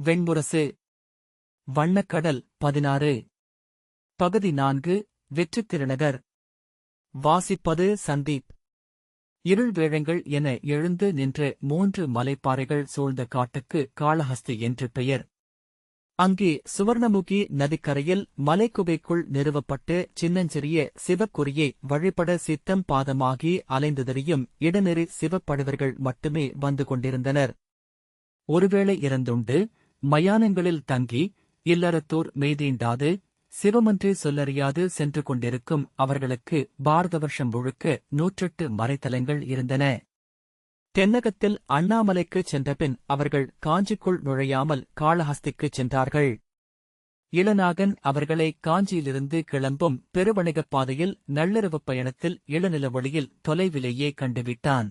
வெண்முரசு வண்ணக்கடல் பதினாறு. பகுதி நான்கு வெற்றித் திருநகர் வாசிப்பது சந்தீப். இருள் வேழங்கள் என எழுந்து நின்ற மூன்று மலைப்பாறைகள் சூழ்ந்த காட்டுக்கு காளஹஸ்தி என்று பெயர். அங்கே சுவர்ணமுகி நதிக்கரையில் மலைக்குகைக்குள் நிறுவப்பட்டு சின்னஞ்சிறிய சிவக்குறியை வழிபட சித்தம் பாதமாகி அலைந்துதறியும் இடநெறி சிவப்படுவர்கள் மட்டுமே வந்து கொண்டிருந்தனர். ஒருவேளை இறந்துண்டு மயானங்களில் தங்கி இல்லறத்தோர் மெய்தீண்டாது சிவமன்றே சொல்லறியாது சென்று கொண்டிருக்கும் அவர்களுக்கு பாரத வருஷம் முழுக்க நூற்றெட்டு மறைத்தலங்கள் இருந்தன. தென்னகத்தில் அண்ணாமலைக்குச் சென்றபின் அவர்கள் காஞ்சிக்குள் நுழையாமல் காளஹஸ்திக்குச் சென்றார்கள். இளநாகன் அவர்களை காஞ்சியிலிருந்து கிளம்பும் பெருவணிகப் பாதையில் நள்ளிரவுப் பயணத்தில் இளநில வழியில் தொலைவிலேயே கண்டுவிட்டான்.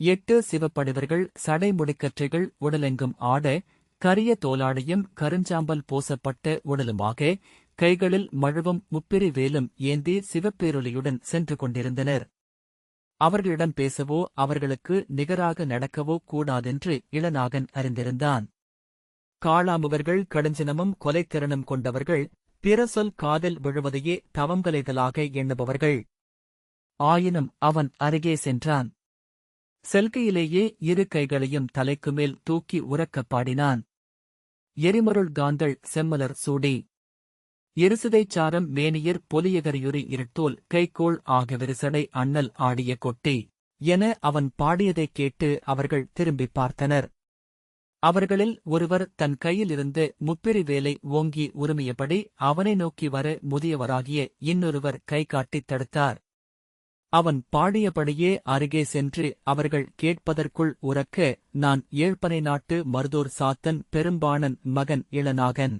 எட்டு சிவப்படிவர்கள் சடைமுடிக்கற்றைகள் உடலெங்கும் ஆட கரிய தோலாடையும் கருஞ்சாம்பல் பூசப்பட்ட உடலுமாக கைகளில் மழுவும் முப்பிரி வேலும் ஏந்தி சிவப்பேரொலியுடன் சென்று கொண்டிருந்தனர். அவர்களிடம் பேசவோ அவர்களுக்கு நிகராக நடக்கவோ கூடாதென்று இளநாகன் அறிந்திருந்தான். காளாமுவர்கள் கடுஞ்சினமும் கொலைத்திறனும் கொண்டவர்கள் பிற சொல் காதில் விழுவதையே தவங்கலைதலாக எண்ணுபவர்கள். ஆயினும் அவன் அருகே சென்றான். செல்கையிலேயே இரு கைகளையும் தலைக்குமேல் தூக்கி உறக்கப் பாடினான். எரிமருள் காந்தள் செம்மலர் சூடி. இருசுதைச் சாரம் மேனியர் பொலியகரியுரி இருட்டோல் கைகோள் ஆக விரிசடை அண்ணல் ஆடிய கொட்டி என அவன் பாடியதைக் கேட்டு அவர்கள் திரும்பிப் பார்த்தனர். அவர்களில் ஒருவர் தன் கையிலிருந்து முப்பிரி வேலை ஓங்கி உரிமையபடி அவனை நோக்கி வர முதியவராகிய இன்னொருவர் கை காட்டித் தடுத்தார். அவன் பாடியபடியே அருகே சென்று அவர்கள் கேட்பதற்குள் உறக்க நான் ஏழ்பனை நாட்டு மருதூர் சாத்தன் பெரும்பாணன் மகன் இளநாகன்.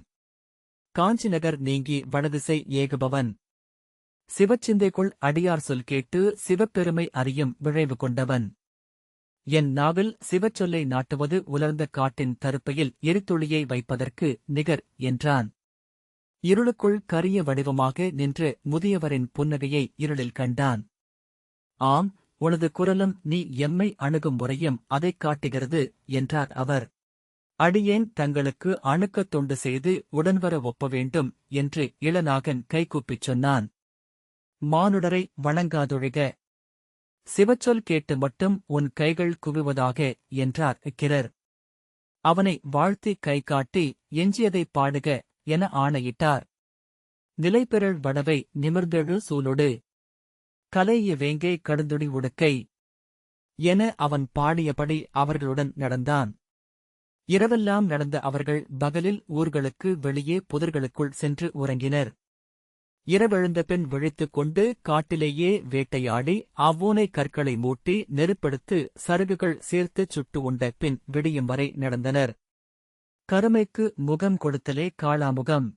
காஞ்சிநகர் நீங்கி வடதிசை ஏகுபவன். சிவச்சிந்தைக்குள் அடியார் சொல் கேட்டு சிவப்பெருமை அறியும் விழைவு கொண்டவன். என் நாவில் சிவச்சொல்லை நாட்டுவது உலர்ந்த காட்டின் தருப்பையில் எரித்துளியை வைப்பதற்கு நிகர் என்றான். இருளுக்குள் கரிய வடிவமாக நின்று முதியவரின் புன்னகையை இருளில் கண்டான். ஆம் உனது குரலும் நீ எம்மை அணுகும் முறையும் அதைக் காட்டுகிறது என்றார் அவர். அடியேன் தங்களுக்கு அணுக்கத் தொண்டு செய்து உடன்வர ஒப்ப வேண்டும் என்று இளநாகன் கைகூப்பிச் சொன்னான். மானுடரை வணங்காதொழிக. சிவச்சொல் கேட்டு மட்டும் உன் கைகள் குவிவதாக என்றார் கிரர் அவனை வாழ்த்தி கை காட்டி எஞ்சியதைப் பாடுக என ஆணையிட்டார். நிலைபெறல் வடவை நிமிர்ந்தெழு சூலொடு. கலைய வேங்கே கடுந்துடி உடுக்கை என அவன் பாடியபடி அவர்களுடன் நடந்தான். இரவெல்லாம் நடந்த அவர்கள் பகலில் ஊர்களுக்கு வெளியே புதர்களுக்குள் சென்று உறங்கினர். இரவெழுந்த பின் விழித்துக் கொண்டு காட்டிலேயே வேட்டையாடி அவ்வோனை கற்களை மூட்டி நெருப்பெடுத்து சருகுகள் சேர்த்துச் சுட்டு உண்ட பின் விடியும் வரை நடந்தனர். கருமைக்கு முகம் கொடுத்தலே காளாமுகம்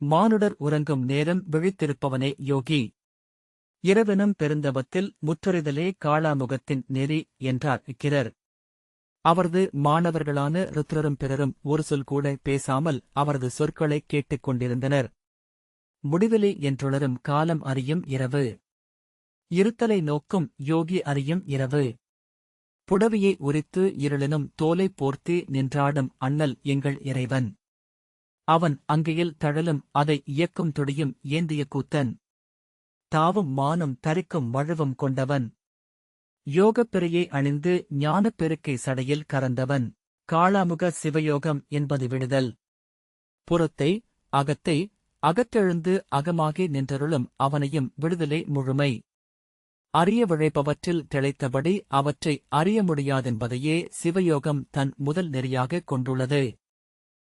மானுடர் உறங்கும் நேரம் விழித்திருப்பவனே யோகி. இரவினும் பெருந்தவத்தில் முற்றறிதலே காளாமுகத்தின் நெறி என்றார் கிரர் அவரது மாணவர்களான ருத்ரரும் பிறரும் ஒரு சொல் கூட பேசாமல் அவரது சொற்களை கேட்டுக் கொண்டிருந்தனர். முடிவிலே என்றுணரும் காலம் அறியும் இரவு. இருத்தலை நோக்கும் யோகி அறியும் இரவு. புடவையை உரித்து இருளினும் தோலை போர்த்தி நின்றாடும் அண்ணல் எங்கள் இறைவன். அவன் அங்கையில் தழலும் அதை இயக்கும் துடியும் ஏந்திய கூத்தன். தாவும் மானும் தரிக்கும் வழுவும் கொண்டவன். யோகப் பெறையை அணிந்து ஞானப் பெருக்கை சடையில் கறந்தவன். காளாமுக சிவயோகம் என்பது விடுதல். புறத்தை அகத்தை அகத்தெழுந்து அகமாகி நின்றருளும் அவனையும் விடுதலை முழுமை. அறிய விழைப்பவற்றில் திளைத்தபடி அவற்றை அறிய முடியாதென்பதையே சிவயோகம் தன் முதல் நெறியாகக் கொண்டுள்ளது.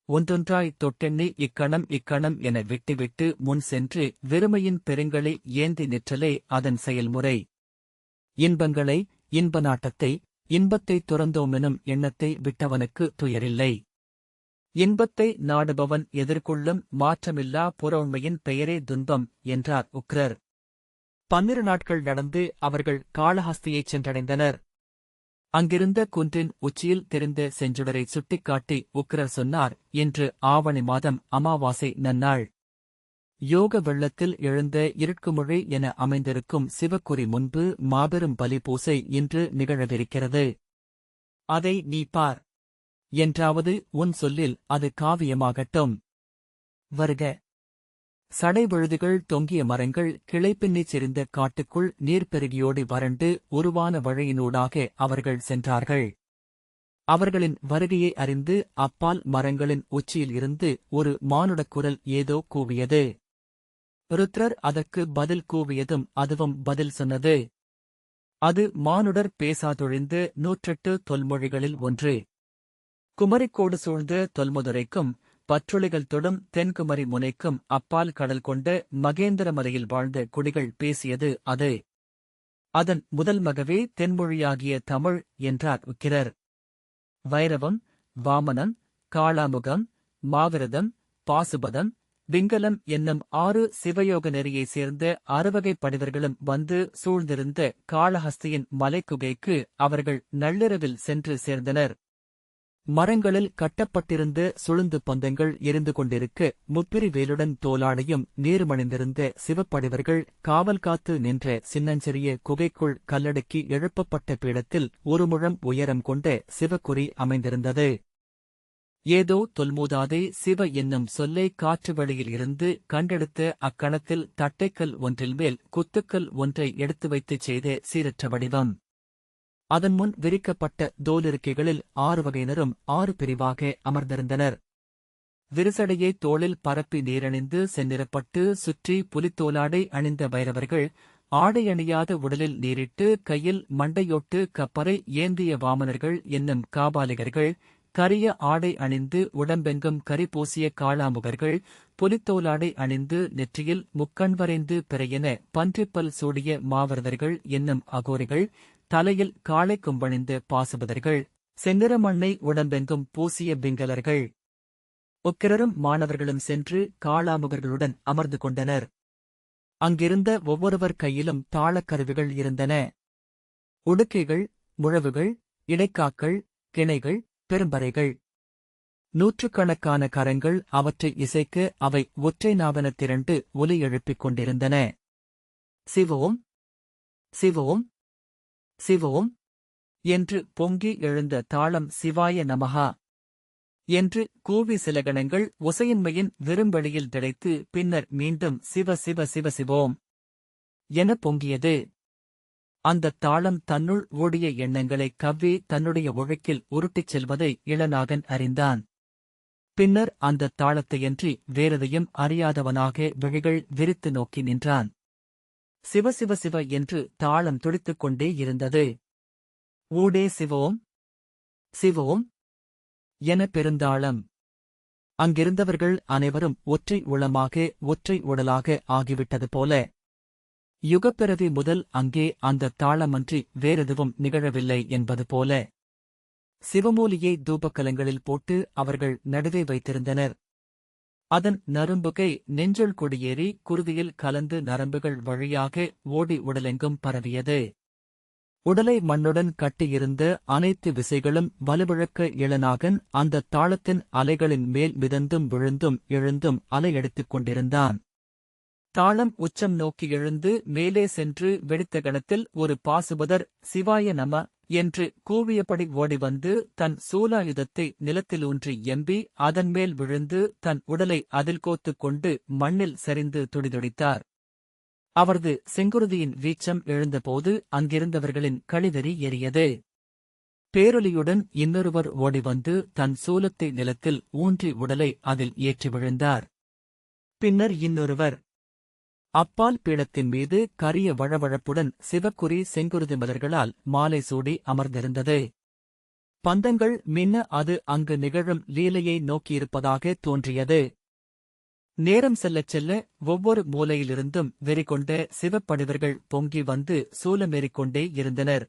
ஒன்றொன்றாய் தொட்டெண்ணி இக்கணம் இக்கணம் என விட்டுவிட்டு முன் சென்று வெறுமையின் பெருங்களை ஏந்தி நிற்றலே அதன் செயல்முறை. இன்பங்களை இன்ப நாட்டத்தை இன்பத்தை துறந்தோமெனும் எண்ணத்தை விட்டவனுக்கு துயரில்லை. இன்பத்தை நாடுபவன் எதிர்கொள்ளும் மாற்றமில்லா புறவுண்மையின் பெயரே துன்பம் என்றார் உக்ரர். பன்னிரு நாட்கள் நடந்து அவர்கள் காளஹஸ்தியைச் சென்றடைந்தனர். அங்கிருந்த குன்றின் உச்சியில் தெரிந்த செஞ்சுடரை சுட்டிக்காட்டி உக்ரர் சொன்னார் என்று ஆவணி மாதம் அமாவாசை நன்னாள். யோக வெள்ளத்தில் எழுந்த இருட்குமொழி என அமைந்திருக்கும் சிவக்குறி முன்பு மாபெரும் பலி பூசை இன்று நிகழவிருக்கிறது. அதை நீ பார். என்றாவது உன் சொல்லில் அது காவியமாகட்டும். வருக. சடைவழுதுகள் தொங்கிய மரங்கள் கிளைப்பின்னிச் செறிந்த காட்டுக்குள் நீர் பெருகியோடி வறண்டு உருவான வழியினூடாக அவர்கள் சென்றார்கள். அவர்களின் வருகையை அறிந்து அப்பால் மரங்களின் உச்சியில் இருந்து ஒரு மானுட குரல் ஏதோ கூவியது. ருத்ரர் அதற்கு பதில் கூவியதும் அதுவும் பதில் சொன்னது. அது மானுடர் பேசாதொழிந்து நூற்றெட்டு தொல்மொழிகளில் ஒன்று. குமரிக்கோடு சூழ்ந்த தொல்முதுரைக்கும் பற்றுளிகள் தொடும் தென்குமரி முனைக்கும் அப்பால் கடல் கொண்ட மகேந்திரமலையில் வாழ்ந்த குடிகள் பேசியது அது. அதன் முதல் மகவே தென்மொழியாகிய தமிழ் என்றார் உக்கிரர். வைரவம் வாமனன் காளாமுகம் மாவிரதம் பாசுபதம் விங்கலம் என்னும் ஆறு சிவயோக நெறியைச் சேர்ந்த அறுவகைப் படிவர்களும் வந்து சூழ்ந்திருந்த காளஹஸ்தியின் மலைக்குகைக்கு அவர்கள் நள்ளிரவில் சென்று சேர்ந்தனர். மரங்களில் கட்டப்பட்டிருந்த சுழுந்து பந்தங்கள் எரிந்து கொண்டிருக்க முப்பிரி வேலுடன் தோலாடையும் நீருமணிந்திருந்த சிவப்படைவர்கள் காவல் காத்து நின்ற சின்னஞ்சிறிய குகைக்குள் கல்லடுக்கி எழுப்பப்பட்ட பீடத்தில் ஒரு முழம் உயரம் கொண்ட சிவக்குறி அமைந்திருந்தது. ஏதோ தொல்மூதாதே சிவ என்னும் சொல்லை காற்று வழியில் இருந்து கண்டெடுத்த அக்கணத்தில் தட்டைக்கல் ஒன்றில் மேல் குத்துக்கல் ஒன்றை எடுத்து வைத்துச் செய்த சீரற்ற வடிவம். அதன் முன் விரிக்கப்பட்ட தோலிருக்கைகளில் ஆறு வகையினரும் ஆறு பிரிவாக அமர்ந்திருந்தனர். விரிசடையை தோளில் பரப்பி நீரணிந்து செந்நிறப்பட்டு சுற்றி புலித்தோலாடை அணிந்த பைரவர்கள் ஆடை அணியாத உடலில் நீரிட்டு கையில் மண்டையொட்டு கப்பரை ஏந்திய வாமனர்கள் என்னும் காபாலிகர்கள் கரிய ஆடை அணிந்து உடம்பெங்கும் கரி பூசிய காளாமுகர்கள் புலித்தோலாடை அணிந்து நெற்றியில் முக்கண் வரைந்து பிறையென பன்றிப்பல் சூடிய மாவரதர்கள் என்னும் அகோரிகள் தலையில் காளை கும்பணிந்து பாசுபதர்கள் செந்நிற மண்ணை உடம்பெங்கும் பூசிய பிங்களர்கள் உக்கிரரும் மாணவர்களும் சென்று காளாமுகர்களுடன் அமர்ந்து கொண்டனர். அங்கிருந்த ஒவ்வொருவர் கையிலும் தாளக்கருவிகள் இருந்தன. உடுக்கைகள் முழவுகள் இடைக்காக்கள் கிணைகள் பெரும்பறைகள். நூற்றுக்கணக்கான கரங்கள் அவற்றை இசைக்க அவை ஒற்றை நாவன திரண்டு ஒலி எழுப்பிக் கொண்டிருந்தன. சிவோம் சிவோம் சிவோம். என்று பொங்கி எழுந்த தாளம் சிவாய நமகா என்று கூவி சில கணங்கள் உசையின்மையின் விரும்பெளியில் திளைத்து பின்னர் மீண்டும் சிவ சிவ சிவ சிவோம். என பொங்கியது. அந்தத் தாளம் தன்னுள் ஓடிய எண்ணங்களை கவ்வி தன்னுடைய ஒழுக்கில் உருட்டிச் செல்வதை இளநாகன் அறிந்தான். பின்னர் அந்தத் தாளத்தையன்றி வேறதையும் அறியாதவனாக விழிகள் விரித்து நோக்கி நின்றான். சிவ சிவ சிவ என்று தாளம் துடித்துக் கொண்டே இருந்தது. ஊடே சிவோம் சிவோம் என பெருந்தாளம். அங்கிருந்தவர்கள் அனைவரும் ஒற்றை உளமாக ஒற்றை உடலாக ஆகிவிட்டது போல. யுகப்பிறவி முதல் அங்கே அந்த தாளமன்றி வேறெதுவும் நிகழவில்லை என்பது போல. சிவமூலியை தூபக்கலங்களில் போட்டு அவர்கள் நடுவே வைத்திருந்தனர். அதன் நரும்புகை நெஞ்சுள் கொடியேறி குருதியில் கலந்து நரம்புகள் வழியாக ஓடி உடலெங்கும் பரவியது. உடலை மண்ணுடன் கட்டியிருந்த அனைத்து விசைகளும் வலுவிழக்க இளநாகன் அந்த தாளத்தின் அலைகளின் மேல் மிதந்தும் விழுந்தும் எழுந்தும் அலையெடுத்துக் கொண்டிருந்தான். தாளம் உச்சம் நோக்கி எழுந்து மேலே சென்று வெடித்த கணத்தில் ஒரு பாசுபதர் சிவாய நம என்று கூவியபடி ஓடி வந்து தன் சூலாயுதத்தை நிலத்தில் ஊன்றி எம்பி அதன்மேல் விழுந்து தன் உடலை அதில் கோத்துக் கொண்டு மண்ணில் சரிந்து துடிதுடித்தார். அவரது செங்குருதியின் வீச்சம் எழுந்தபோது அங்கிருந்தவர்களின் கழிவெறி எரியது பேரொலியுடன் இன்னொருவர் ஓடி வந்து தன் சூலத்தை நிலத்தில் ஊன்றி உடலை அதில் ஏற்றி விழுந்தார். பின்னர் இன்னொருவர் அப்பால் பீடத்தின் மீது கரிய வழவழப்புடன் சிவக்குறி செங்குருதி மலர்களால் மாலை சூடி அமர்ந்திருந்தது. பந்தங்கள் மின்ன அது அங்கு நிகழும் லீலையை நோக்கியிருப்பதாக தோன்றியது. நேரம் செல்லச் செல்ல ஒவ்வொரு மூலையிலிருந்தும் வெறிகொண்ட சிவப்படிவர்கள் பொங்கி வந்து சூலமேறிக்கொண்டே இருந்தனர்.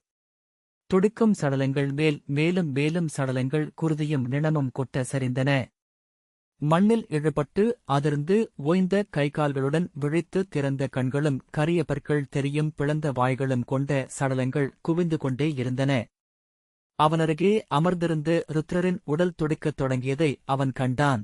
துடிக்கும் சடலங்கள் மேல் மேலும் மேலும் சடலங்கள் குருதியும் நிணமும் கொட்ட சரிந்தன. மண்ணில் இழுபட்டு அதிர்ந்து ஓய்ந்த கைகால்களுடன் விழித்து திறந்த கண்களும் கரிய பற்கள் தெரியும் பிளந்த வாய்களும் கொண்ட சடலங்கள் குவிந்து கொண்டே இருந்தன. அவனருகே அமர்ந்திருந்து ருத்ரரின் உடல் துடிக்கத் தொடங்கியதை அவன் கண்டான்.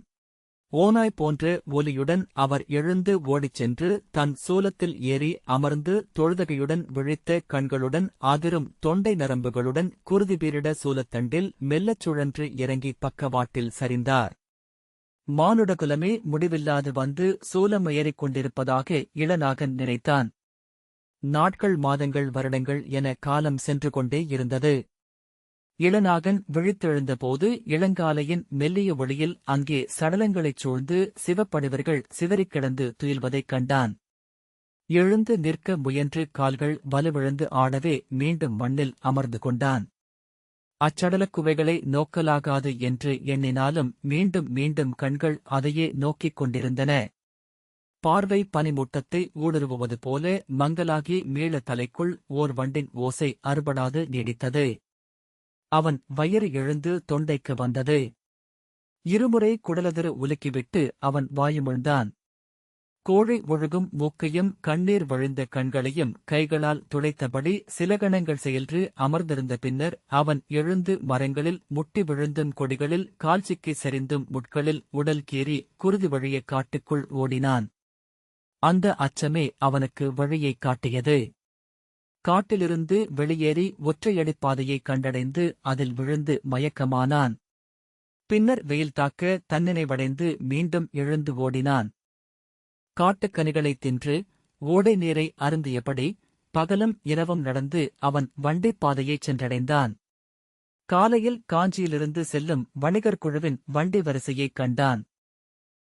ஓனாய் போன்ற ஒலியுடன் அவர் எழுந்து ஓடிச் சென்று தன் சூலத்தில் ஏறி அமர்ந்து தொழுதகையுடன் விழித்த கண்களுடன் அதிரும் தொண்டை நரம்புகளுடன் குருதிபீரிட சூலத்தண்டில் மெல்லச் சுழன்று இறங்கி பக்கவாட்டில் சரிந்தார். மானுடகுலமே முடிவில்லாது வந்து சூலம் ஏறிக் கொண்டிருப்பதாக இளநாகன் நினைத்தான். நாட்கள் மாதங்கள் வருடங்கள் என காலம் சென்று கொண்டே இருந்தது. இளநாகன் விழித்தெழுந்தபோது இளங்காலையின் மெல்லிய ஒளியில் அங்கே சடலங்களைச் சூழ்ந்து சிவப்படிவர்கள் சிதறிக் கிடந்து துயில்வதைக் கண்டான். எழுந்து நிற்க முயன்று கால்கள் வலுவிழந்து ஆடவே மீண்டும் மண்ணில் அமர்ந்து கொண்டான். அச்சடலக் குவைகளை நோக்கலாகாது என்று எண்ணினாலும் மீண்டும் மீண்டும் கண்கள் அதையே நோக்கிக் கொண்டிருந்தன. பார்வை பனிமூட்டத்தை ஊடுருவுவது போல மங்கலாகி மீள தலைக்குள் ஓர் வண்டின் ஓசை அறுபடாது நீடித்தது. அவன் வயிறு எழுந்து தொண்டைக்கு வந்தது. இருமுறை குடலதிரு உலுக்கிவிட்டு அவன் வாயுமிழ்ந்தான். கோழை ஒழுகும் மூக்கையும் கண்ணீர் வழிந்த கண்களையும் கைகளால் துளைத்தபடி சில கணங்கள் செயன்று அமர்ந்திருந்த பின்னர் அவன் எழுந்து மரங்களில் முட்டி விழுந்தும் கொடிகளில் கால்சிக்கி சரிந்தும் முட்களில் உடல் கீறி குருதி வழிய காட்டுக்குள் ஓடினான். அந்த அச்சமே அவனுக்கு வழியைக் காட்டியது. காட்டிலிருந்து வெளியேறி ஒற்றையடிப் பாதையை கண்டடைந்து அதில் விழுந்து மயக்கமானான். பின்னர் வெயில் தாக்க தன்னினைவடைந்து மீண்டும் எழுந்து ஓடினான். காட்டுக்கனிகளைத் தின்று ஓடை நீரை அருந்தியபடி பகலும் இரவும் நடந்து அவன் வண்டிப் பாதையைச் சென்றடைந்தான். காலையில் காஞ்சியிலிருந்து செல்லும் வணிகர் குழுவின் வண்டி வரிசையைக் கண்டான்.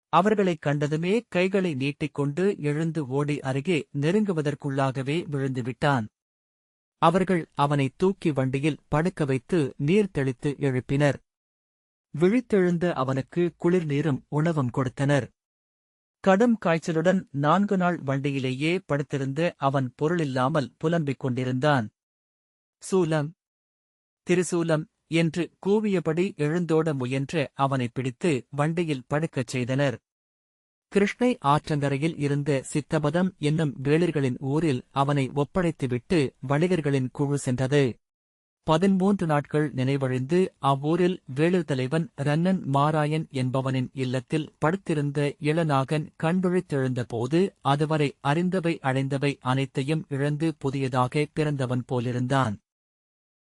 அவர்களைக் கண்டதுமே கைகளை நீட்டிக்கொண்டு எழுந்து ஓடி அருகே நெருங்குவதற்குள்ளாகவே விழுந்துவிட்டான். அவர்கள் அவனை தூக்கி வண்டியில் படுக்க வைத்து நீர் தெளித்து எழுப்பினர். விழித்தெழுந்த அவனுக்கு குளிர் நீரும் உணவும் கொடுத்தனர். கடும் காய்ச்சலுடன் நான்கு நாள் வண்டியிலேயே படுத்திருந்த அவன் பொருளில்லாமல் புலம்பிக் கொண்டிருந்தான். சூலம் திருசூலம் என்று கூவியபடி எழுந்தோட முயன்று அவனைப் பிடித்து வண்டியில் படுக்கச் செய்தனர். கிருஷ்ணை ஆற்றங்கரையில் இருந்த சித்தபதம் என்னும் வேளிர்களின் ஊரில் அவனை ஒப்படைத்துவிட்டு வணிகர்களின் குழு சென்றது. பதிமூன்று நாட்கள் நினைவழிந்து அவ்வூரில் வேலு தலைவன் ரன்னன் மாராயன் என்பவனின் இல்லத்தில் படுத்திருந்த இளநாகன் கண்விழித்தெழுந்தபோது அதுவரை அறிந்தவை அடைந்தவை அனைத்தையும் இழந்து புதியதாக பிறந்தவன் போலிருந்தான்.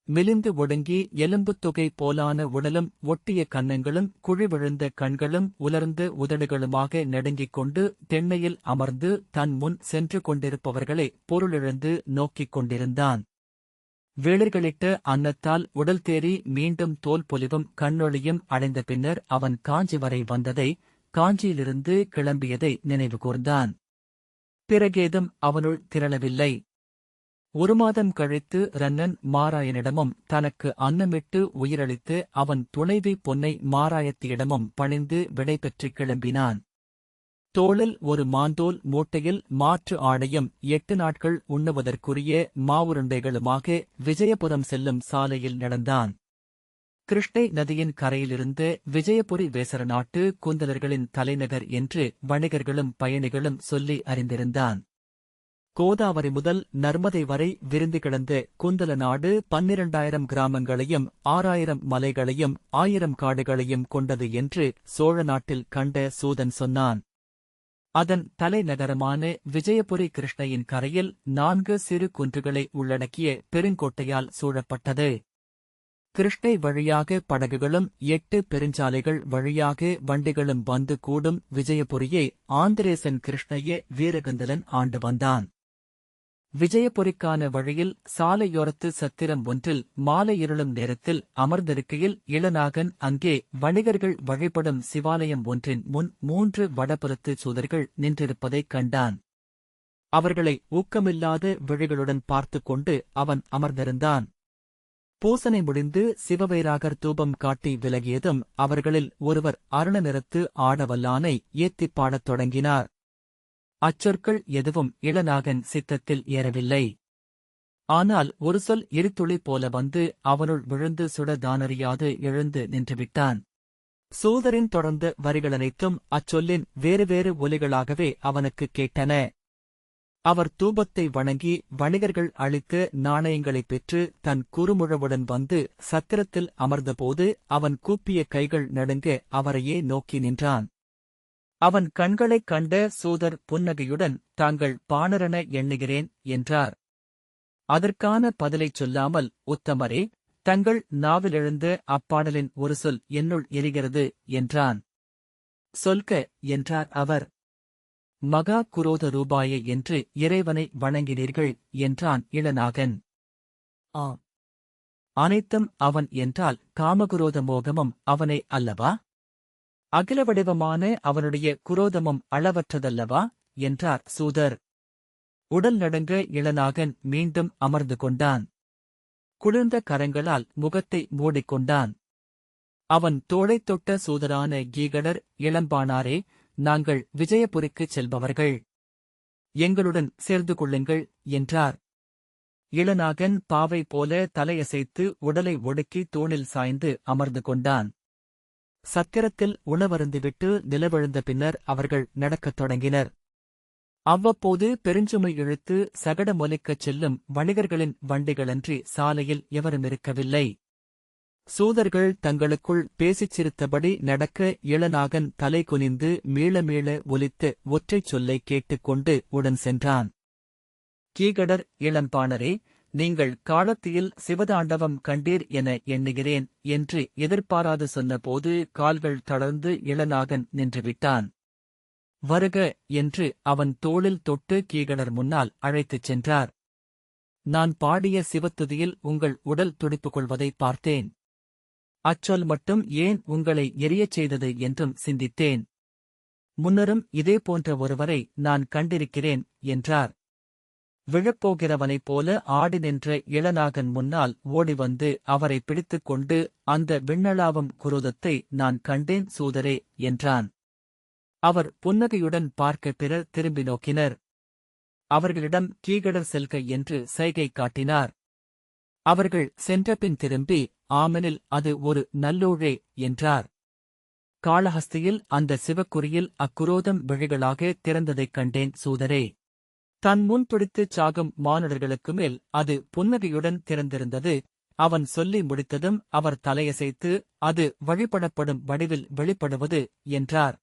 மெலிந்து ஒடுங்கி எலும்புத் தொகை போலான உடலும் ஒட்டிய கன்னங்களும் குழிவிழுந்த கண்களும் உலர்ந்த உதடுகளுமாக நடுங்கிக் கொண்டு தென்னையில் அமர்ந்து தன் முன் சென்று கொண்டிருப்பவர்களை பொருளிழந்து நோக்கிக் கொண்டிருந்தான். வேளர்களிட்ட அன்னத்தால் உடல் தேறி மீண்டும் தோல் பொலிவும் கண்ணொளியும் அடைந்த பின்னர் அவன் காஞ்சி வரை வந்ததை காஞ்சியிலிருந்து கிளம்பியதை நினைவு கூர்ந்தான். பிறகேதும் அவனுள் திரளவில்லை. ஒரு மாதம் கழித்து ரன்னன் மாராயனிடமும் தனக்கு அன்னமிட்டு உயிரளித்து அவன் துணைவி பொன்னை மாராயத்தியிடமும் பணிந்து விடை பெற்று கிளம்பினான். தோளில் ஒரு மாந்தோல் மூட்டையில் மாற்று ஆடையும் எட்டு நாட்கள் உண்ணுவதற்குரிய மாவுருண்டைகளுமாக விஜயபுரம் செல்லும் சாலையில் நடந்தான். கிருஷ்ணை நதியின் கரையிலிருந்து விஜயபுரி வேசர நாட்டு குந்தலர்களின் தலைநகர் என்று வணிகர்களும் பயணிகளும் சொல்லி அறிந்திருந்தான். கோதாவரி முதல் நர்மதை வரை விருந்து கிடந்த குந்தல நாடு பன்னிரண்டாயிரம் கிராமங்களையும் ஆறாயிரம் மலைகளையும் ஆயிரம் காடுகளையும் கொண்டது என்று சோழ நாட்டில் கண்ட சூதன் சொன்னான். அதன் தலைநகரமான விஜயபுரி கிருஷ்ணையின் கரையில் நான்கு சிறு குன்றுகளை உள்ளடக்கிய பெருங்கோட்டையால் சூழப்பட்டது. கிருஷ்ணை வழியாக படகுகளும் எட்டு பெருஞ்சாலைகள் வழியாக வண்டிகளும் வந்து கூடும் விஜயபுரியை ஆந்திரேசன் கிருஷ்ணையே வீரகந்தலன் ஆண்டு வந்தான். விஜயபுரிக்கான வழியில் சாலையோரத்து சத்திரம் ஒன்றில் மாலை இருளும் நேரத்தில் அமர்ந்திருக்கையில் இளநாகன் அங்கே வணிகர்கள் வழிபடும் சிவாலயம் ஒன்றின் முன் மூன்று வடபுறத்து சூதர்கள் நின்றிருப்பதைக் கண்டான். அவர்களை ஊக்கமில்லாத விழிகளுடன் பார்த்துக் கொண்டு அவன் அமர்ந்திருந்தான். பூசனை முடிந்து சிவவைராகர் தூபம் காட்டி விலகியதும் அவர்களில் ஒருவர் அருண நிறத்து ஆடவல்லானை ஏத்திப் பாடத் தொடங்கினார். அச்சொற்கள் எதுவும் இளநாகன் சித்தத்தில் ஏறவில்லை. ஆனால் ஒரு சொல் இருத்துளி போல வந்து அவனுள் விழுந்து சுட தானறியாது எழுந்து நின்றுவிட்டான். சூதரின் தொடர்ந்த வரிகளனைத்தும் அச்சொல்லின் வேறு வேறு ஒலிகளாகவே அவனுக்குக் கேட்டன. அவர் தூபத்தை வணங்கி வணிகர்கள் அளித்த நாணயங்களைப் பெற்று தன் குறுமுழவுடன் வந்து சத்திரத்தில் அமர்ந்தபோது அவன் கூப்பிய கைகள் நடுங்க அவரையே நோக்கி நின்றான். அவன் கண்களைக் கண்ட சூதர் புன்னகையுடன் தாங்கள் பாணரென எண்ணுகிறேன் என்றார். அதற்கான பதிலைச் சொல்லாமல் உத்தமரே தங்கள் நாவிலெழுந்த அப்பாடலின் ஒரு சொல் என்னுள் எரிகிறது என்றான். சொல்க என்றார் அவர். மகா குரோத ரூபாய என்று இறைவனை வணங்கினீர்கள் என்றான் இளநாகன். ஆம். அனைத்தும் அவன் என்றால் காமகுரோத மோகமும் அவனை அல்லவா? அகில வடிவமான அவனுடைய குரோதமும் அளவற்றதல்லவா? என்றார் சூதர். உடல் நடுங்க இளநாகன் மீண்டும் அமர்ந்து கொண்டான். குளிர்ந்த கரங்களால் முகத்தை மூடிக்கொண்டான். அவன் தோளைத் தொட்ட சூதரான கீகடர் இளம்பானாரே நாங்கள் விஜயபுரிக்குச் செல்பவர்கள். எங்களுடன் சேர்ந்து கொள்ளுங்கள் என்றார். இளநாகன் பாவை போல தலையசைத்து உடலை ஒடுக்கி தூணில் சாய்ந்து அமர்ந்து கொண்டான். சத்திரத்தில் உணவருந்துவிட்டு நிலவெழுந்த பின்னர் அவர்கள் நடக்கத் தொடங்கினர். அவ்வப்போது பெருஞ்சுமை இழுத்து சகட மொலிக்கச் செல்லும் வணிகர்களின் வண்டிகளன்றி சாலையில் எவரும் இருக்கவில்லை. சூதர்கள் தங்களுக்குள் பேசிச் சிரித்தபடி நடக்க இளநாகன் தலை குனிந்து மீள மீள ஒலித்து ஒற்றைச் சொல்லைக் கேட்டுக்கொண்டு உடன் சென்றான். கீகடர் இளம்பாணரே நீங்கள் காலத்தியில் சிவதாண்டவம் கண்டீர் என எண்ணுகிறேன் என்று எதிர்பாராது சொன்னபோது கால்கள் தளர்ந்து இளநாகன் நின்றுவிட்டான். வருக என்று அவன் தோளில் தொட்டு கீகடர் முன்னால் அழைத்துச் சென்றார். நான் பாடிய சிவத்துதியில் உங்கள் உடல் துடிப்பு கொள்வதை பார்த்தேன். அச்சொல் மட்டும் ஏன் உங்களை எரியச் செய்தது என்றும் சிந்தித்தேன். முன்னரும் இதே போன்ற ஒருவரை நான் கண்டிருக்கிறேன் என்றார். விழப்போகிறவனைப் போல ஆடி நின்ற இளநாகன் முன்னால் ஓடி வந்து அவரை பிடித்துக் கொண்டு அந்த விண்ணளாவும் குரோதத்தை நான் கண்டேன் சூதரே என்றான். அவர் புன்னகையுடன் பார்க்க பிறர் திரும்பி நோக்கினர். அவர்களிடம் கீகடர் செல்க என்று சைகை காட்டினார். அவர்கள் சென்றபின் திரும்பி ஆமெனில் அது ஒரு நல்லூழே என்றார். காளஹஸ்தியில் அந்த சிவக்குறியில் அக்குரோதம் விழிகளாக திறந்ததைக் கண்டேன் சூதரே. தன் முன் துடித்துச் சாகும் மானுடர்களுக்கு மேல் அது புன்னகையுடன் திறந்திருந்தது. அவன் சொல்லி முடித்ததும் அவர் தலையசைத்து அது வழிபடப்படும் வடிவில் வெளிப்படுவது என்றார்.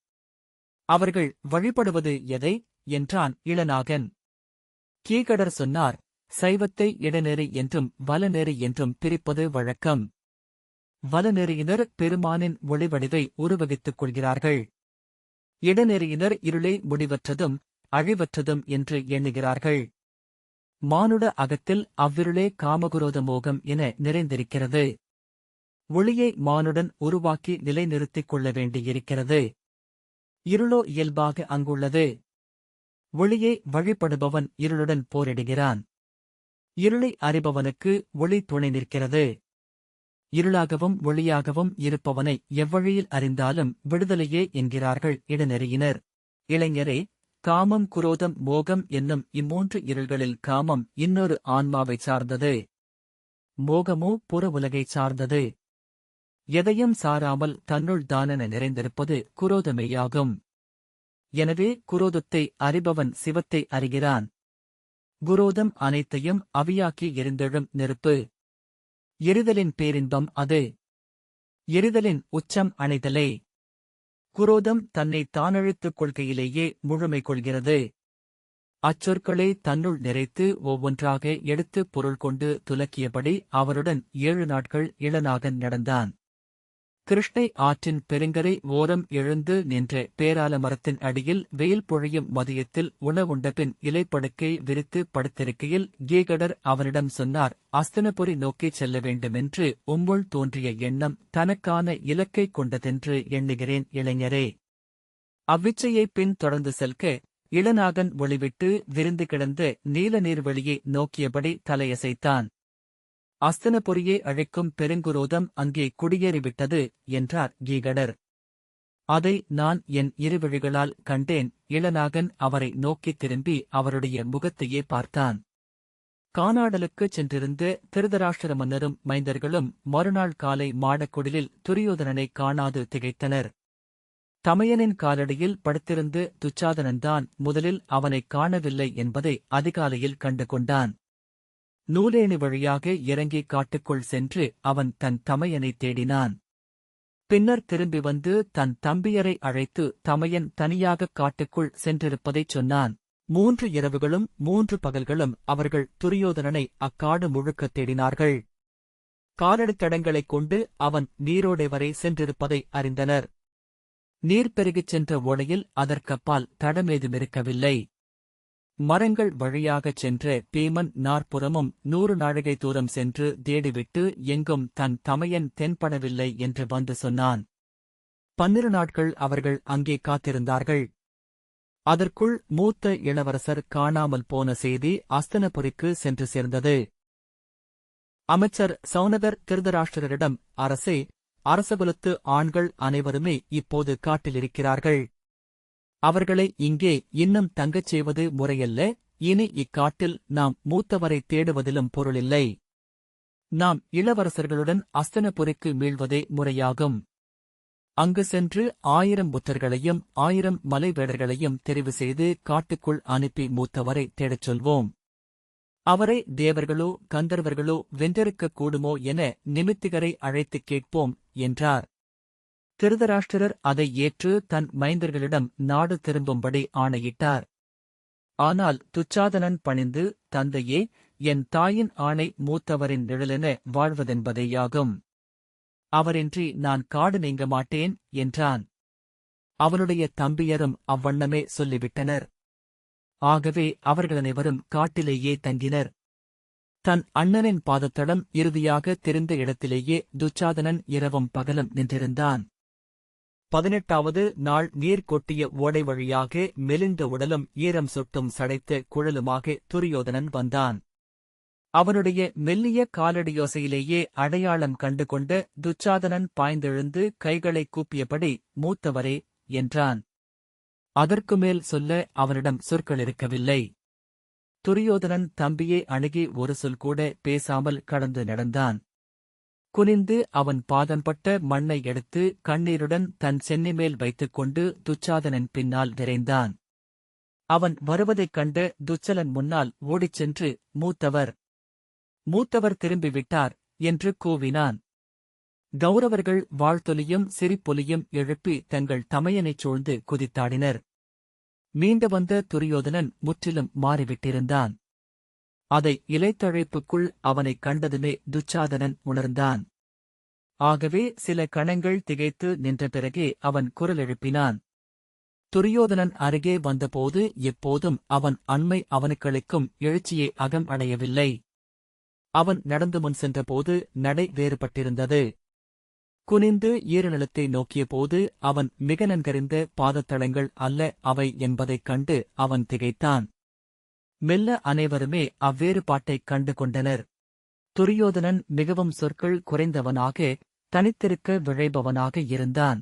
அவர்கள் வழிபடுவது எதை? என்றான் இளநாகன். கீகடர் சொன்னார் சைவத்தை இடநெறி என்றும் வலநெறி என்றும் பிரிப்பது வழக்கம். வலநெறியினர் பெருமானின் ஒளிவடிவை உருவகித்துக் கொள்கிறார்கள். இடநெறியினர் இருளை முடிவற்றதும் அழிவற்றதும் என்று எண்ணுகிறார்கள். மானுட அகத்தில் அவ்விருளே காமகுரோத மோகம் என நிறைந்திருக்கிறது. ஒளியை மானுடன் உருவாக்கி நிலைநிறுத்திக் கொள்ள வேண்டியிருக்கிறது. இருளோ இயல்பாக அங்குள்ளது. ஒளியை வழிபடுபவன் இருளுடன் போரிடுகிறான். இருளை அறிபவனுக்கு ஒளி துணை நிற்கிறது. இருளாகவும் ஒளியாகவும் இருப்பவனை எவ்வழியில் அறிந்தாலும் விடுதலையே என்கிறார்கள் இடநெறியினர். இளைஞரே காமம் குரோதம் மோகம் என்னும் இம்மூன்று இருள்களில் காமம் இன்னொரு ஆன்மாவைச் சார்ந்தது. மோகமோ புற உலகைச் சார்ந்தது. எதையும் சாராமல் தன்னுள் தானென நிறைந்திருப்பது குரோதமேயாகும். எனவே குரோதத்தை அறிபவன் சிவத்தை அறிகிறான். குரோதம் அனைத்தையும் அவியாக்கி எரிந்தெழும் நெருப்பு. எரிதலின் பேரின்பம் அது. எரிதலின் உச்சம் அணைதலே. குரோதம் தன்னை தானழித்துக் கொள்கையிலேயே முழுமை கொள்கிறது அச்சொற்களை தன்னுள் நிறைத்து ஒவ்வொன்றாக எடுத்து பொருள் கொண்டு துலக்கியபடி அவருடன் ஏழு நாட்கள் இளநாகன் நடந்தான். கிருஷ்ணை ஆற்றின் பெருங்கரை ஓரம் எழுந்து நின்ற பேரால மரத்தின் அடியில் வெயில் பொழியும் மதியத்தில் உணவுண்டபின் இலைப்படுக்கை விரித்து படுத்திருக்கையில் கீகடர் அவனிடம் சொன்னார் அஸ்தனபுரி நோக்கிச் செல்ல வேண்டுமென்று உம்முள் தோன்றிய எண்ணம் தனக்கான இலக்கை கொண்டதென்று எண்ணுகிறேன் இளைஞரே. அவ்விச்சையைப் பின் தொடர்ந்து செல்க. இளநாகன் ஒளிவிட்டு விரிந்து கிடந்த நீல நீர்வெளியை நோக்கியபடி தலையசைத்தான். அஸ்தனபுரியை அழைக்கும் பெருங்குரோதம் அங்கே குடியேறிவிட்டது என்றார் கீகடர். அதை நான் என் இருவிழிகளால் கண்டேன் இளநாகன் அவரை நோக்கித் திரும்பி அவருடைய முகத்தையே பார்த்தான். கானாடலுக்குச் சென்றிருந்து திருதராஷ்டிர மன்னரும் மைந்தர்களும் மறுநாள் காலை மாடக்குடிலில் துரியோதனனை காணாது திகைத்தனர். தமையனின் காலடியில் படுத்திருந்து துச்சாதனன்தான் முதலில் அவனைக் காணவில்லை என்பதை அதிகாலையில் கண்டு கொண்டான் நூலேணி வழியாக இறங்கி காட்டுக்குள் சென்று அவன் தன் தமையனைத் தேடினான். பின்னர் திரும்பி வந்து தன் தம்பியரை அழைத்து தமையன் தனியாக காட்டுக்குள் சென்றிருப்பதைச் சொன்னான். மூன்று இரவுகளும் மூன்று பகல்களும் அவர்கள் துரியோதனனை அக்காடு முழுக்க தேடினார்கள். காலடித்தடங்களைக் கொண்டு அவன் நீரோடை வரை சென்றிருப்பதை அறிந்தனர். நீர் பெருகிச் சென்ற ஓடையில் அதற்கப்பால் தடமேதுமிருக்கவில்லை மரங்கள் வழியாகச் சென்ற பீமன் நாற்புறமும் நூறு நாழிகை தூரம் சென்று தேடிவிட்டு எங்கும் தன் தமையன் தென்படவில்லை என்று வந்து சொன்னான். பன்னிரு நாட்கள் அவர்கள் அங்கே காத்திருந்தார்கள். அதற்குள் மூத்த இளவரசர் காணாமல் போன செய்தி அஸ்தனபுரிக்கு சென்று சேர்ந்தது. அமைச்சர் சௌனகர் திருதராஷ்டிரரிடம் அரசே அரசகுலத்து ஆண்கள் அனைவருமே இப்போது காட்டிலிருக்கிறார்கள். அவர்களை இங்கே இன்னும் தங்கச் செய்வது முறையல்ல. இனி இக்காட்டில் நாம் மூத்தவரை தேடுவதிலும் பொருளில்லை. நாம் இளவரசர்களுடன் அஸ்தனபுரிக்கு மீள்வதே முறையாகும். அங்கு சென்று ஆயிரம் புத்தர்களையும் ஆயிரம் மலைவேடர்களையும் தெரிவு செய்து காட்டுக்குள் அனுப்பி மூத்தவரை தேடச் சொல்வோம். அவரை தேவர்களோ கந்தர்வர்களோ வென்றிருக்கக் கூடுமோ என நிமித்திகரை அழைத்துக் கேட்போம் என்றார். திருதராஷ்டிரர் அதை ஏற்று தன் மைந்தர்களிடம் நாடு திரும்பும்படி ஆணையிட்டார். ஆனால் துச்சாதனன் பணிந்து தந்தையே என் தாயின் ஆணை மூத்தவரின் நிழலென வாழ்வதென்பதேயாகும். அவரின்றி நான் காடு நீங்க மாட்டேன் என்றான். அவனுடைய தம்பியரும் அவ்வண்ணமே சொல்லிவிட்டனர். ஆகவே அவர்களனைவரும் காட்டிலேயே தங்கினர். தன் அண்ணனின் பாதத்தடம் இறுதியாக தெரிந்த இடத்திலேயே துச்சாதனன் இரவும் பகலும் நின்றிருந்தான். பதினெட்டாவது நாள் நீர் கொட்டிய ஓடை வழியாக மெலிந்த உடலும் ஈரம் சுட்டும் சடைத்த குழலுமாக துரியோதனன் வந்தான். அவனுடைய மெல்லிய காலடியோசையிலேயே அடையாளம் கண்டு கொண்ட துச்சாதனன் பாய்ந்தெழுந்து கைகளை கூப்பியபடி மூத்தவரே என்றான். அதற்கு மேல் சொல்ல அவனிடம் சொற்கள் இருக்கவில்லை. துரியோதனன் தம்பியை அணுகி ஒரு சொல் கூட பேசாமல் கடந்து நடந்தான். குனிந்து அவன் பாதம்பட்ட மண்ணை எடுத்து கண்ணீருடன் தன் சென்னிமேல் வைத்துக் கொண்டு துச்சாதனன் பின்னால் விரைந்தான். அவன் வருவதைக் கண்ட துச்சலன் முன்னால் ஓடிச் சென்று மூத்தவர்! மூத்தவர் திரும்பிவிட்டார்! என்று கூவினான். கௌரவர்கள் வாழ்த்தொலியும் சிரிப்பொலியும் எழுப்பி தங்கள் தமையனைச் சூழ்ந்து குதித்தாடினர். மீண்டு வந்த துரியோதனன் முற்றிலும் மாறிவிட்டிருந்தான். அதை இலைத்தழைப்புக்குள் அவனைக் கண்டதுமே துச்சாதனன் உணர்ந்தான். ஆகவே சில கணங்கள் திகைத்து நின்ற பிறகே அவன் குரல் எழுப்பினான். துரியோதனன் அருகே வந்தபோது எப்போதும் அவன் அண்மை அவனுக்களுக்கும் எழுச்சியை அகம் அடையவில்லை. அவன் நடந்து முன் சென்றபோது நடை வேறுபட்டிருந்தது. குனிந்து ஈரநிலத்தை நோக்கியபோது அவன் மிக நன்கறிந்த பாதத்தளங்கள் அல்ல அவை என்பதைக் கண்டு அவன் திகைத்தான். மெல்ல அனைவருமே அவ்வேறுபாட்டைக் கண்டு கொண்டனர் துரியோதனன் மிகவும் சொற்கள் குறைந்தவனாக தனித்திருக்க விழைபவனாக இருந்தான்.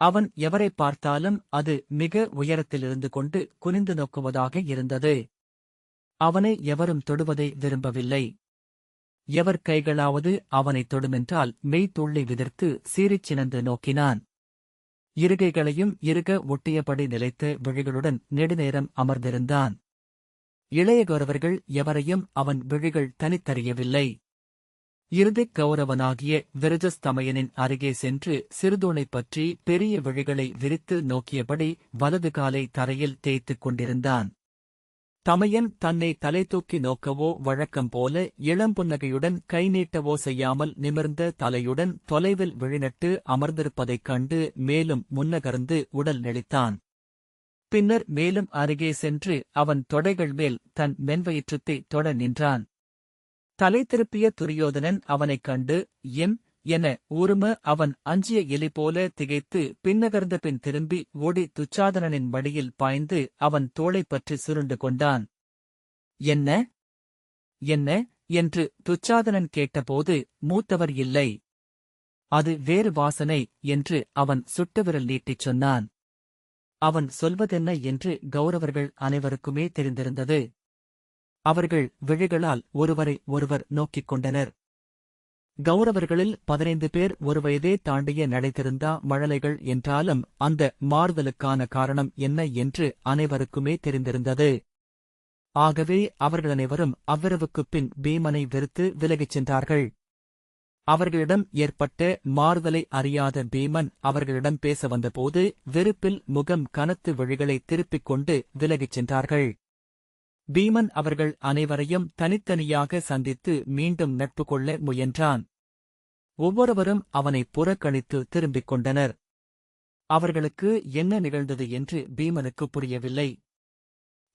அவன் எவரை பார்த்தாலும் அது மிக உயரத்திலிருந்து கொண்டு குனிந்து நோக்குவதாக இருந்தது. அவனை எவரும் தொடுவதை விரும்பவில்லை. எவர் கைகளாவது அவனைத் தொடுமென்றால் மெய்த்துள்ளி விதிர்த்து சீறிச் சினந்து நோக்கினான். இருகைகளையும் இருக ஒட்டியபடி நிலைத்த விழிகளுடன் நெடுநேரம் அமர்ந்திருந்தான். இளைய கௌரவர்கள் எவரையும் அவன் விழிகள் தனித்தறியவில்லை. இறுதிக் கௌரவனாகிய விரஜஸ்தமயனின் அருகே சென்று சிறுதோனைப் பற்றி பெரிய விழிகளை விரித்து நோக்கியபடி வலது காலை தரையில் தேய்த்துக் கொண்டிருந்தான். தமையன் தன்னை தலை தூக்கி நோக்கவோ வழக்கம் போல இளம்புன்னகையுடன் கை நீட்டவோ செய்யாமல் நிமிர்ந்த தலையுடன் தொலைவில் விழிநட்டு அமர்ந்திருப்பதைக் கண்டு மேலும் முன்னகர்ந்து உடல் நெளித்தான். பின்னர் மேலும் அருகே சென்று அவன் தொடைகள் மேல் தன் மென்வயிற்றத்தை தொட நின்றான். தலை திருப்பிய துரியோதனன் அவனைக் கண்டு எம் என ஊரும அவன் அஞ்சிய எலி போல திகைத்து பின்னகர்ந்த பின் திரும்பி ஓடி துச்சாதனனின் வழியில் பாய்ந்து அவன் தோளைப் பற்றி சுருண்டு கொண்டான். என்ன? என்ன? என்று துச்சாதனன் கேட்டபோது மூத்தவர் இல்லை. அது வேறு வாசனை என்று அவன் சுட்டுவிரல் நீட்டிச் சொன்னான். அவன் சொல்வதென்ன என்று கௌரவர்கள் அனைவருக்குமே தெரிந்திருந்தது. அவர்கள் விழிகளால் ஒருவரை ஒருவர் நோக்கிக் கொண்டனர். கௌரவர்களில் பதினைந்து பேர் ஒரு வயதே தாண்டிய நடைத்திருந்தா மழலைகள் என்றாலும் அந்த மாறுதலுக்கான காரணம் என்ன என்று அனைவருக்குமே தெரிந்திருந்தது. ஆகவே அவர்கள் அனைவரும் அவ்விரவுக்குப் பின் பீமனை வெறுத்து விலகிச் சென்றார்கள். அவர்களிடம் ஏற்பட்ட மாறுதலை அறியாத பீமன் அவர்களிடம் பேச வந்தபோது வெறுப்பில் முகம் கனத்து வழிகளை திருப்பிக் கொண்டு விலகிச் சென்றார்கள். பீமன் அவர்கள் அனைவரையும் தனித்தனியாக சந்தித்து மீண்டும் நட்பு கொள்ள முயன்றான். ஒவ்வொருவரும் அவனை புறக்கணித்து திரும்பிக் கொண்டனர். அவர்களுக்கு என்ன நிகழ்ந்தது என்று பீமனுக்கு புரியவில்லை.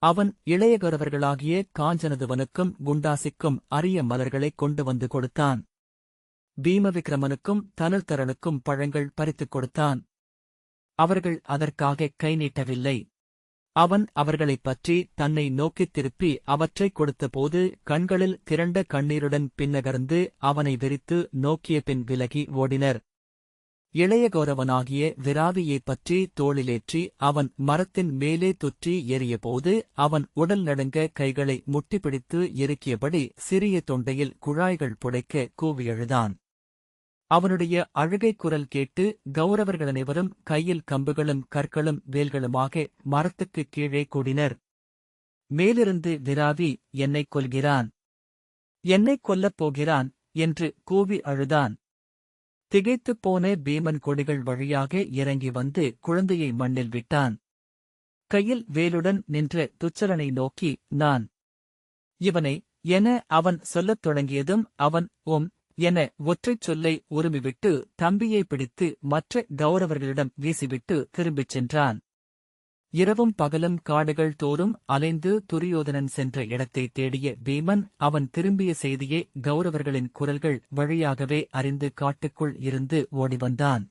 அவன் இளையகரவர்களாகிய காஞ்சனதுவனுக்கும் குண்டாசிக்கும் அரிய மலர்களைக் கொண்டு வந்து கொடுத்தான். பீமவிக்ரமனுக்கும் தனுர்தரனுக்கும் பழங்கள் பறித்துக் கொடுத்தான். அவர்கள் அதற்காக கை நீட்டவில்லை. அவன் அவர்களைப் பற்றி தன்னை நோக்கித் திருப்பி அவற்றைக் கொடுத்தபோது கண்களில் திரண்ட கண்ணீருடன் பின்னகர்ந்து அவனை வெறித்து நோக்கிய பின் விலகி ஓடினர். இளைய கௌரவனாகிய விராவியைப் பற்றி தோளிலேற்றி அவன் மரத்தின் மேலே தொற்றி எறியபோது அவன் உடல் நடுங்க கைகளை முட்டிப்பிடித்து இறுக்கியபடி சிறிய தொண்டையில் குழாய்கள் புடைக்க கூவியழுதான் அவனுடைய அழுகை குரல் கேட்டு கௌரவர்கள் அனைவரும் கையில் கம்புகளும் கற்களும் வேல்களுமாக மரத்துக்குக் கீழே கூடினர். மேலிருந்து விராவி என்னைக் கொல்கிறான்? என்னைக் கொல்லப் போகிறான்? என்று கூவி அழுதான். திகைத்துப் போன பீமன் கொடிகள் வழியாக இறங்கி வந்து குழந்தையை மண்ணில் விட்டான். கையில் வேலுடன் நின்ற துச்சலனை நோக்கி நான் இவனை என அவன் சொல்லத் தொடங்கியதும் அவன் உம் என ஒற்றைச் சொல்லை உருமிவிட்டு தம்பியை பிடித்து மற்ற கௌரவர்களிடம் வீசிவிட்டு திரும்பிச் சென்றான். இரவும் பகலும் காடுகள் தோறும் அலைந்து துரியோதனன் சென்ற இடத்தை தேடிய பீமன் அவன் திரும்பிய செய்தியை கௌரவர்களின் குரல்கள் வழியாகவே அறிந்து காட்டுக்குள் இருந்து ஓடிவந்தான்.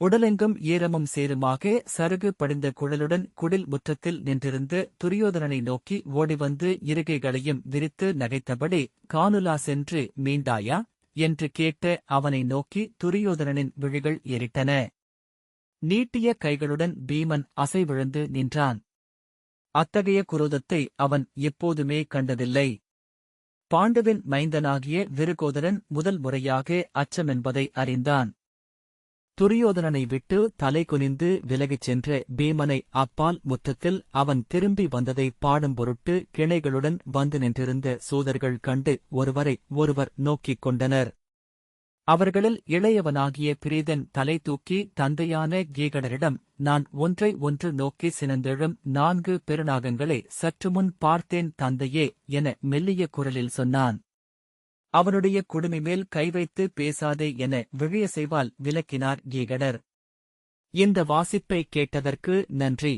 உடலெங்கும் ஈரமும் சேருமாக சருகு படிந்த குழலுடன் குடில் முற்றத்தில் நின்றிருந்து துரியோதனனை நோக்கி ஓடிவந்து இருகைகளையும் விரித்து நகைத்தபடி கானுலா சென்று மீண்டாயா என்று கேட்ட அவனை நோக்கி துரியோதனனின் விழிகள் ஏறிட்டன. நீட்டிய கைகளுடன் பீமன் அசைவிழுந்து நின்றான். அத்தகைய குரோதத்தை அவன் எப்போதுமே கண்டதில்லை. பாண்டவின் மைந்தனாகிய விருகோதரன் முதல் முறையாக அச்சமென்பதை அறிந்தான். துரியோதனனை விட்டு தலை குனிந்து விலகிச் சென்ற பீமனை அப்பால் முத்தத்தில் அவன் திரும்பி வந்ததை பாடும் பொருட்டு கிணைகளுடன் வந்து நின்றிருந்த சூதர்கள் கண்டு ஒருவரை ஒருவர் நோக்கிக் கொண்டனர். அவர்களில் இளையவனாகிய பிரீதன் தலை தூக்கி தந்தையான கீகடரிடம் நான் ஒன்றை ஒன்று நோக்கி சினந்தெழும் நான்கு பெருநாகங்களை சற்றுமுன் பார்த்தேன் தந்தையே என மெல்லிய குரலில் சொன்னான். அவனுடைய குடுமி மேல் கை வைத்து பேசாதே என விழிய செய்வால் விளக்கினார் கீகடர் இந்த வாசிப்பை கேட்டதற்கு நன்றி.